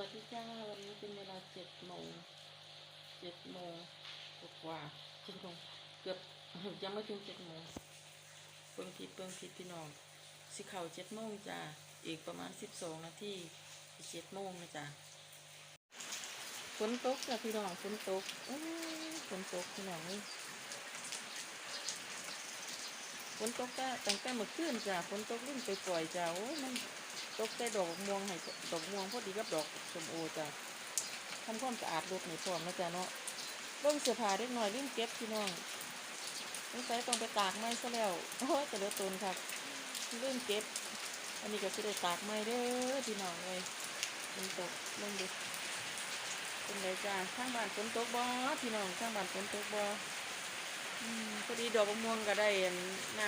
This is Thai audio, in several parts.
วัสดีจ้าวันนี้เป็นเวลาเจ็ดโมงเจ็ดโมงกว่าเจ็ดโมงเกือบยังไม่ถึงเจ็ดโมงเปิงผิดเปิงผิดพี่น้องสิเข่าเจ็ดโมงจ้าอีกประมาณสิบสองนาทีเจ็ดโมงนะจ้าฝนตกจ้ะพี่น้องฝนตกอื้อฝนตกพี่น้องนี่ฝนตกแต่ตั้งแต่เมื่อคืนจ้าฝนตกรุ่นไปปล่อยๆจ้าโอ้ยมัน ตกแต่ดอกม่วงให้ดอกม่วงพอดีกับดอกชมโอจ้ะทำความสะอาดรถในพร้อมนะจ๊ะเนาะเบิ่งเสื้อผ้าเล็กน้อยลืมเก็บพี่น้องสงสัยต้องไปตากไม้ซะแล้วโอ้ยแต่เดือดตนครับลืมเก็บ อันนี้ก็สิได้ตากไม้เด้อพี่น้องเลยฝนตกลงดูเป็นไรจ้าข้างบ้านฝนตกบ่พี่น้องข้างบ้านฝนตกบ่อพอดีดอกมะม่วงก็ได้น้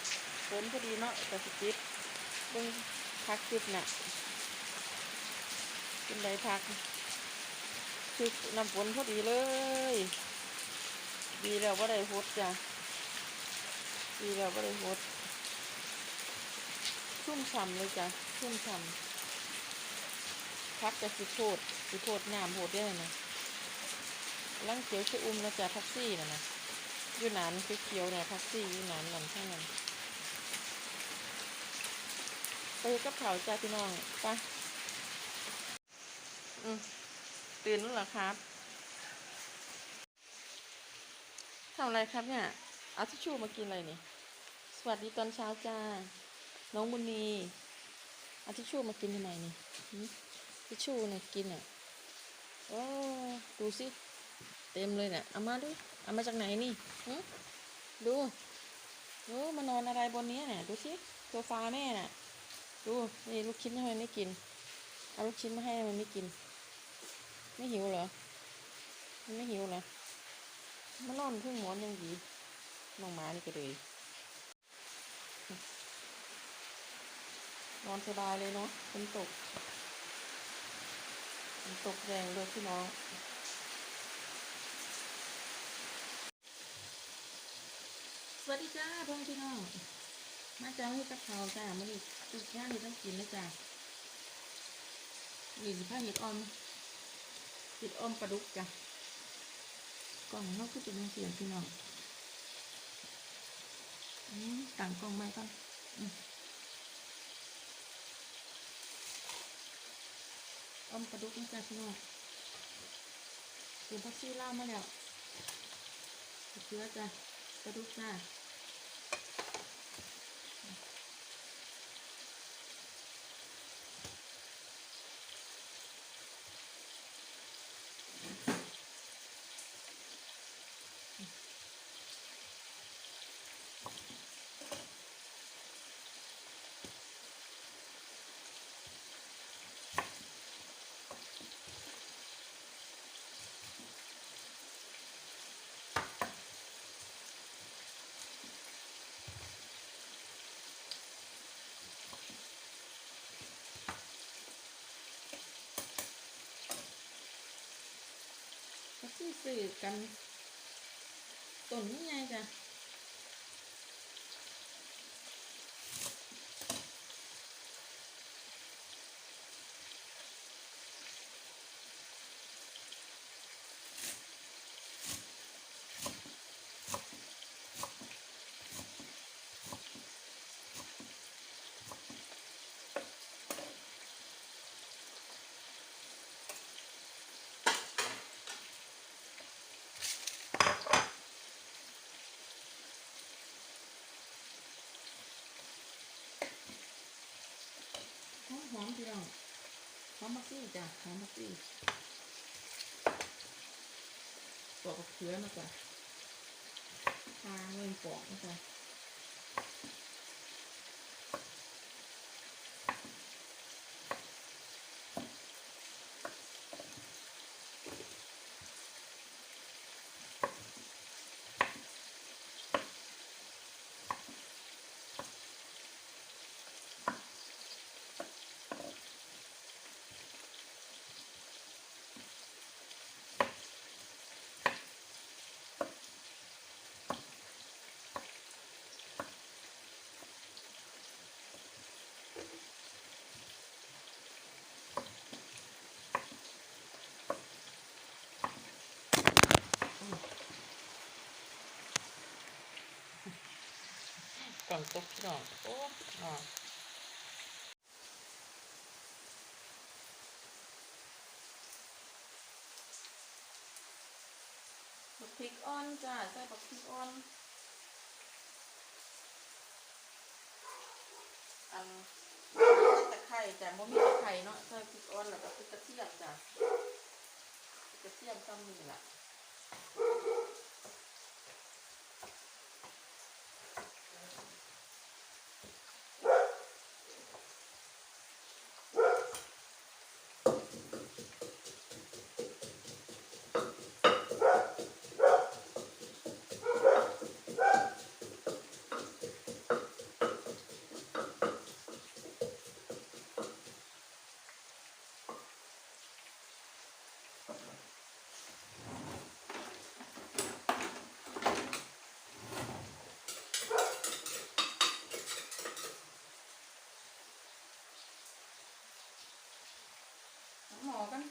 ำฝนพอดีเนาะก็สิจิบเบิ่ง พักจุดน่ะเป็นไรพักคือน้ำฝนพอดีเลย ดีแล้วว่าได้หดจ้ะดีแล้วว่าได้หดชุ่มฉ่ำเลยจ้ะชุ่มฉ่ำพักจะสิโพดสิโพดงามโหดได้นะลังเขียวชะอุ่มนะจ้ะพักซี่นะนะอยู่นานเขียวๆเนี่ยพักซี่อยู่นานหลังข้านั้น ไปกับเขาจ้าพี่น้องไปอืมตื่นแล้วเหรอครับทำอะไรครับเนี่ยเอาทิชชู่มากินอะไรนี่ สวัสดีตอนเช้าจ้า น้องบุญนีเอาทิชชู่มากินทำไมนี่ทิชชู่เนี่ยกินอะโอ้ดูสิ เต็มเลยเนี่ยเอามาดูเอามาจากไหนนี่ดูดูมานอนอะไรบนนี้เนี่ยดูสิโซฟาแม่น่ะ ดูนี่ลูกชิ้นทำไมไม่กิน เอาลูกชิ้นมาให้มันไม่กิน ไม่หิวเหรอ มันไม่หิวเหรอมันนอนพิ่งหมอนยังดีน้องหมานี่ก็เลยนอนสบายเลยเนาะฝนตกฝนตกแรงเลยพี่น้องสวัสดีจ้าเพื่อนพี่น้อง มาจ้าให้กับเขาจ้ามาดิจุดย่างนี่ต้องกินนะจ้าหรือผ้าเห็ดออมเห็ดออมปลาดุกจ้ะกล่องเขาคือเป็นเสียงพี่น้องอืมต่างกล่องไหมก่อนอมออมปลาดุกนะจ้าพี่น้องเดี๋ยวพักซี่ล่ามาแล้วเชื้อจ้ะปลาดุกจ้า ซื้อกันต้นนี่ไงจ้ะ พี่น้องหอมมะกซี่จ้ะหอมมะกซี่ปอกกับเขือมาจ้ะทาเงินปอกนะจ้ะ กล่องตกพี่น้องโอ้เนาะบักพริกอ่อนจ้าใส่บักพริกอ่อนอันตะไคร่จ้ะบ่มีตะไคร่เนาะใส่พริกอ่อนแล้วก็พริกกระเทียมจ้ะกกระเทียมซ้ำนี่ล่ะ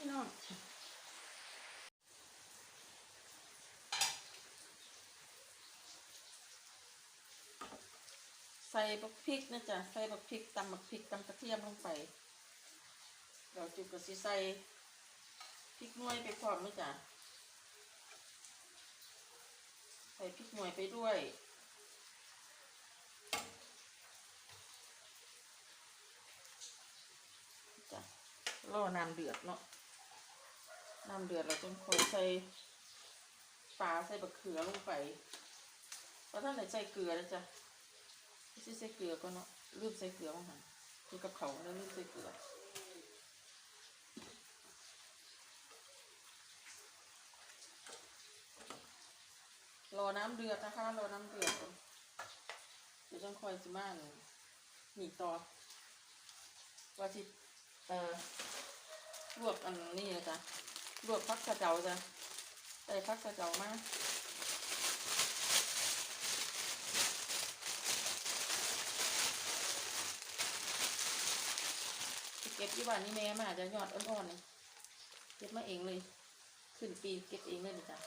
พี่น้องใส่บักพริกนะจ๊ะใส่บักพริกตำบักพริกตำกระเทียมลงไปเดี๋ยวจุกก็สิใส่พริกหน่วยไปพร้อมนะจ๊ะใส่พริกหน่วยไปด้วยจ้ะรอน้ำเดือดเนาะ น้ำเดือดเราจนค่อยใส่ปลาใส่บะเขือลงไปเพราะท่านไหนใส่เกลือนะจ๊ะไม่ใช่ใส่เกลือก็เนาะลืมใส่เกลือบ้างหันคือกับเขาแล้วลืมใส่เกลือรอน้ำเดือดนะคะรอน้ำเดือดเดี๋ยวจังคอยสิมาหนีต่อว่าสิเอ่อลวกอันนี้นะจ๊ะ ลวกพักกระเจ้าจ้ะใส่พักกระเจ้ามาเก็บที่บ้านนี่แม่มาจะยอดอ่อนๆเลยเก็บมาเองเลย ขึ้นปีเก็บเองเลยจ๊ะ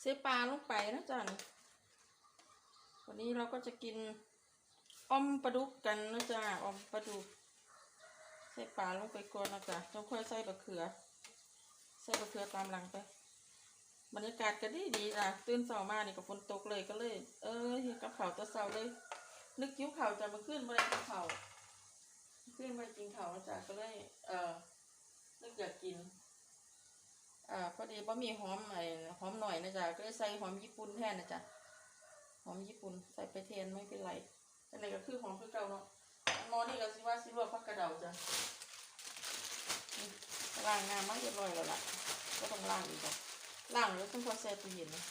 เซปลาลงไปนะจ๊ะนี่ วันนี้เราก็จะกินอมปลาดุกกันนะจ๊ะอมปลาดุก ใส่ปลาลงไปก่อนนะจ๊ะต้องค่อยใส่บะเขือ ใส่บะเขือตามหลังไป บรรยากาศก็ดีดีอะตื่นเช้ามานี่ก็ฝนตกเลยก็เลย เออเห็นกับข่าวตัวเช้าเลย นึกคิ้วข่าวจะมาขึ้นมาได้กินข่าวขึ้นมากินข่าวนะจ๊ะก็เลยเออนึกอยากกินอ่าพอดีบะหมี่หอมไอ้หอมหน่อยนะจ๊ะก็เลยใส่หอมญี่ปุ่นแทนนะจ๊ะ หอมญี่ปุ่นใส่ไปแทนไม่เป็นไรอะไรก็คือหอมคือเก่าเนาะอันหมอนี่ก็สิว่าสิลวกผักกระเดาจ้ะนี่ล้างน้ำมาเรียบร้อยแล้วล่ะก็ต้องล้างอีกจ้ะล้างแล้วต้องพอแช่ตู้เย็นนะ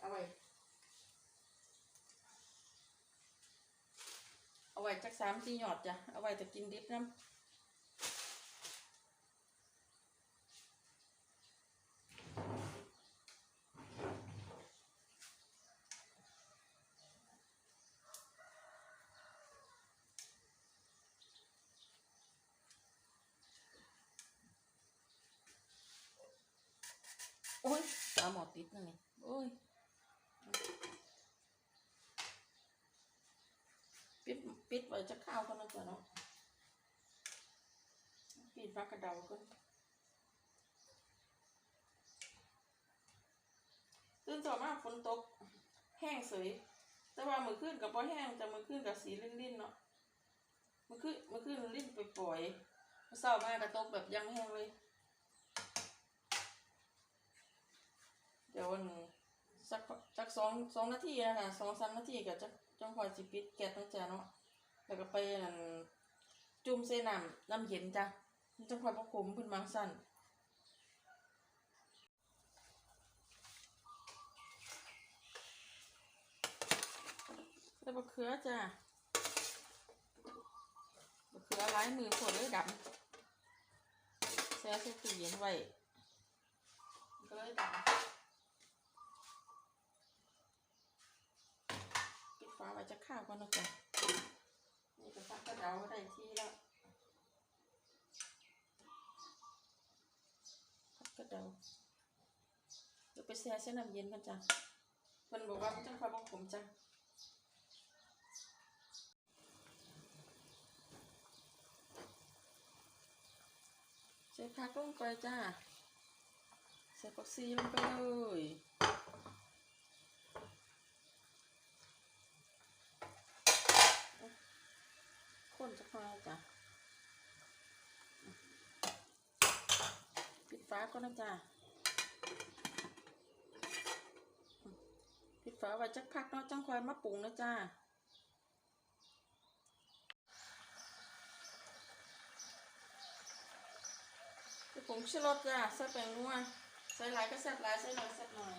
เอาไว้ เอาไว้จักสามสี่หยอดจ้ะ เอาไว้จะกินดิบน้ำโอ้ยตาหมอติดนั่นนี่โอ้ย ปิดไว้จะข้าวก็น่าจะเนาะปิดปากกระเดาก็ตื่นต่อมาฝนตก แห้งเสยแต่ว่ามือขึ้นกับพอแห้งจะมือขึ้นกับสีลิ่นๆเนาะมือขึ้นมือขึ้นลิ่นไปปล่อยๆมื้อเศร้ามากกระตกแบบยังแห้งเลย เดี๋ยววันสักสักสองสองนาทีนะคะสองสามนาทีก็จะจังคอยสิปิดแก๊สตั้งแต่เนาะ แล้วก็ไปนั่นจุ่มเส้น้ำน้ำเย็นจ้ะมันจังคอยประคุมเพิ่นมังสั่นแล้วบะเขือจ้ะบะเขือหลายมือขวดเลยดำแช่ใส่ตู้เย็นไว้ก็เลยดังปิดฝาไว้จะข้าวก่อนนะจ๊ะ นี่ก็ฟักกระเดาได้ที่แล้วฟักกระเดาเดี๋ยวไปแช่เส้นน้ำเย็นกันจ้ะมันบอกว่ามันจะความบอกผมจ้ะใส่ผักลงไปจ้าใส่ผักซีลงไปเลย คนจะพอจ้ะปิดฟ้าก่อนนะจ้ะปิดฟ้าไว้จักพักเนาะจังคอยมาปรุงนะจ้าใส่ผงชูรสจ้ะใส่แป้งนัวใส่หลายก็แซ่บหลายใส่หน้อยแซ่บน้อย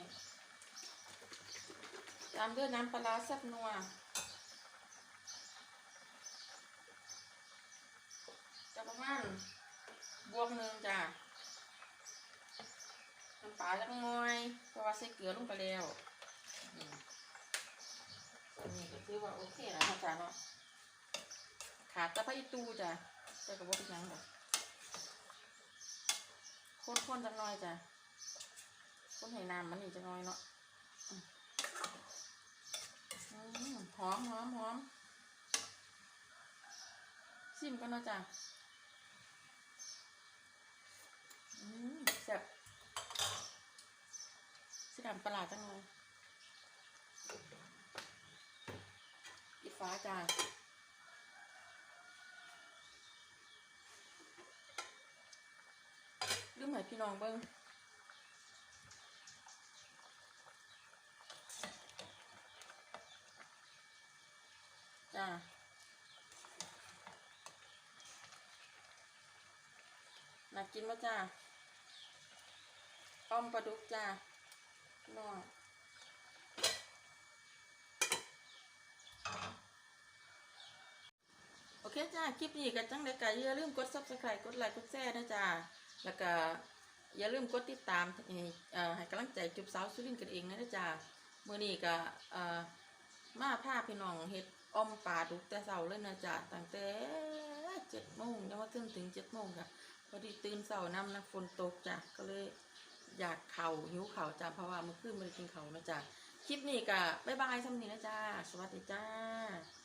ตามด้วยน้ำปลาแซ่บนัว จะประมาณบวกหนึ่งจ้ะน้ำปลาจักน่อยเพราะว่าใส่เกลือลงไปแล้วอันนี้ก็คือว่าโอเคนะจ้ะเนาะขาดตะไคร้ตูจ้ะแต่ก็บ่เป็นยังหรอกคนๆจักหน่อยจ้ะคนให้น้ำมันนี่จะน้อยเนาะหอมหอมหอมชิมกันเนาะจ้ะอืม แซ่บสีดำประหลาดจังเลยอีฟ้าจ้าลืมให้พี่น้องเบิ้งจ้าน่ากินมั้จ้า ต้มปลาดุกจ้าน้องโอเคจ้า คลิปนี้ก็จังได้ก็อย่าลืมกด subscribe กดไลค์ กดแชร์นะจ้า แล้วก็อย่าลืมกดติดตามให้กำลังใจจุบสาวสุรินกันเองนะจ้ามื้อนี้ก็เอ่อมาพาพี่น้องเฮ็ดอ้อมปลาดุกแต่เช้าเลยนะจ๊ะตั้งแต่เจ็ดโมงยังมาถึงถึงเจ็ดโมงค่ะพอดีตื่นเช้าน้ำนะฝนตกจ้ะก็เลย อยากเข่าหิวเข่าจ้าเพราะว่าเมื่อคืนไม่ได้กินเข่านะจ้าคลิปนี้ก็บ๊ายบายสำนีนะจ้า สวัสดีจ้า